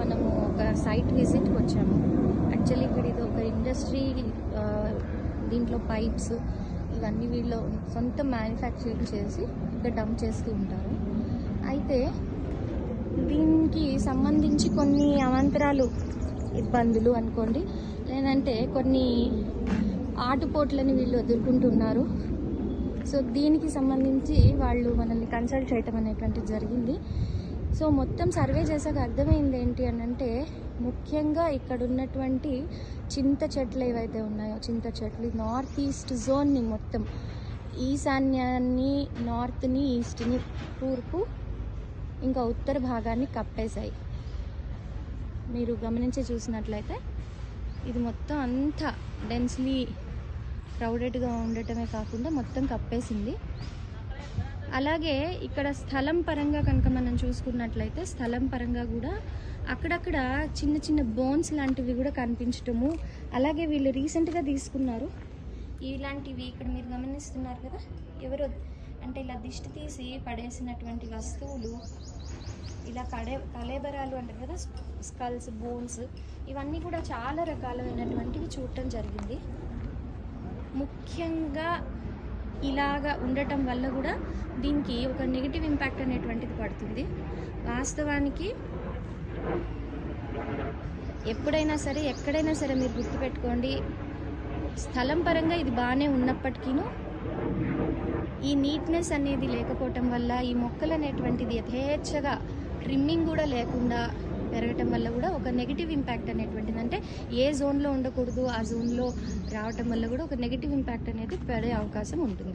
మనము ఒక సైట్ విజిట్కి వచ్చాము. యాక్చువల్లీ ఇక్కడ ఇది ఒక ఇండస్ట్రీ దీంట్లో పైప్స్ ఇవన్నీ వీళ్ళు సొంత మ్యానుఫ్యాక్చరింగ్ చేసి ఇక్కడ డంప్ చేస్తూ ఉంటారు. అయితే దీనికి సంబంధించి కొన్ని అవాంతరాలు ఇబ్బందులు అనుకోండి. లేదంటే కొన్ని ఆటుపోట్లని వీళ్ళు ఎదుర్కొంటున్నారు. సో దీనికి సంబంధించి వాళ్ళు మనల్ని కన్సల్ట్ చేయటం అనేటువంటిది జరిగింది. సో మొత్తం సర్వే చేశాక అర్థమైంది ఏంటి అని అంటే ముఖ్యంగా ఇక్కడ ఉన్నటువంటి చింత చెట్లు ఏవైతే ఉన్నాయో చింత చెట్లు నార్త్ ఈస్ట్ జోన్ని మొత్తం ఈశాన్యాన్ని నార్త్ని ఈస్ట్ని తూర్పు ఇంకా ఉత్తర భాగాన్ని కప్పేశాయి. మీరు గమనించి చూసినట్లయితే ఇది మొత్తం అంతా డెన్స్లీ క్రౌడెడ్గా ఉండటమే కాకుండా మొత్తం కప్పేసింది. అలాగే ఇక్కడ స్థలం పరంగా కనుక మనం చూసుకున్నట్లయితే స్థలం పరంగా కూడా అక్కడక్కడ చిన్న చిన్న బోన్స్ లాంటివి కూడా కనిపించటము. అలాగే వీళ్ళు రీసెంట్గా తీసుకున్నారు. ఇలాంటివి ఇక్కడ మీరు గమనిస్తున్నారు కదా? ఎవరో? అంటే ఇలా దిష్టి తీసి పడేసినటువంటి వస్తువులు ఇలా కడే కలేబరాలు అంటారు కదా? స్కల్స్ బోన్స్ ఇవన్నీ కూడా చాలా రకాలైనటువంటివి చూడటం జరిగింది. ముఖ్యంగా ఇలాగా ఉండటం వల్ల కూడా దీనికి ఒక నెగిటివ్ ఇంపాక్ట్ అనేటువంటిది పడుతుంది. వాస్తవానికి ఎప్పుడైనా సరే ఎక్కడైనా సరే మీరు గుర్తుపెట్టుకోండి స్థలం పరంగా ఇది బాగానే ఉన్నప్పటికీ ఈ నీట్నెస్ అనేది లేకపోవటం వల్ల ఈ మొక్కలు అనేటువంటిది యథేచ్ఛగా ట్రిమ్మింగ్ కూడా లేకుండా పెరగటం వల్ల కూడా ఒక నెగిటివ్ ఇంపాక్ట్ అనేటువంటిది. అంటే ఏ జోన్లో ఉండకూడదు ఆ జోన్లో రావటం వల్ల కూడా ఒక నెగిటివ్ ఇంపాక్ట్ అనేది పడే అవకాశం ఉంటుంది.